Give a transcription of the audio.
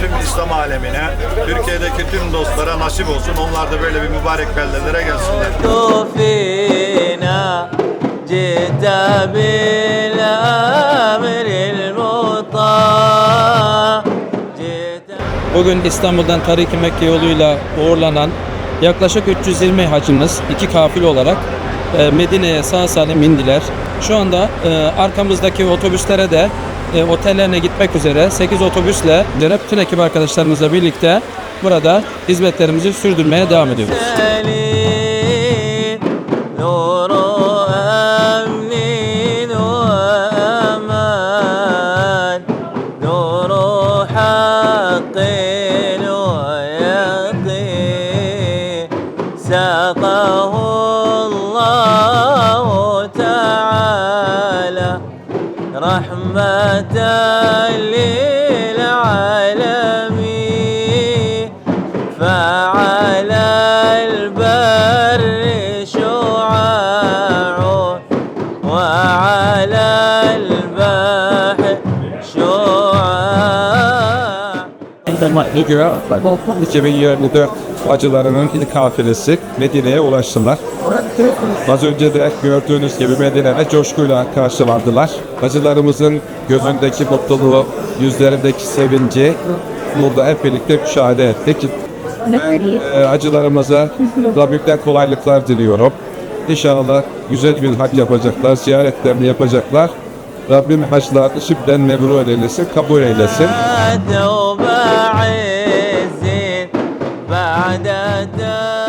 tüm İslam alemine, Türkiye'deki tüm dostlara nasip olsun. Onlar da böyle bir mübarek beldelere gelsinler. فينا جئت بالأمر المطاع جئت Bugün İstanbul'dan Tarik-i Mekke yoluyla uğurlanan yaklaşık 320 hacımız iki kafil olarak e, Medine'ye sağ salim indiler. Şu anda e, arkamızdaki otobüslere de e, otellerine gitmek üzere 8 otobüsle bütün ekip arkadaşlarımızla birlikte burada hizmetlerimizi sürdürmeye devam ediyoruz. ساقه الله تعالى رحمة للعالمين. فعلى البر شعاع وعلى البحر شعاع. talimatına göre Bagdad 2024 acılarının ilk kafilesi Medine'ye ulaştılar. Az önce de gördüğünüz gibi Medine'de coşkuyla karşılandılar. Acılarımızın gözündeki mutluluğu, yüzlerindeki sevinci burada hep birlikte müşahede ettik. Ben e, acılarımıza da kolaylıklar diliyorum. İnşallah güzel bir hac yapacaklar, ziyaretlerini yapacaklar. Rabbim haclarını şimdiden mebrur eylesin, kabul eylesin. عددا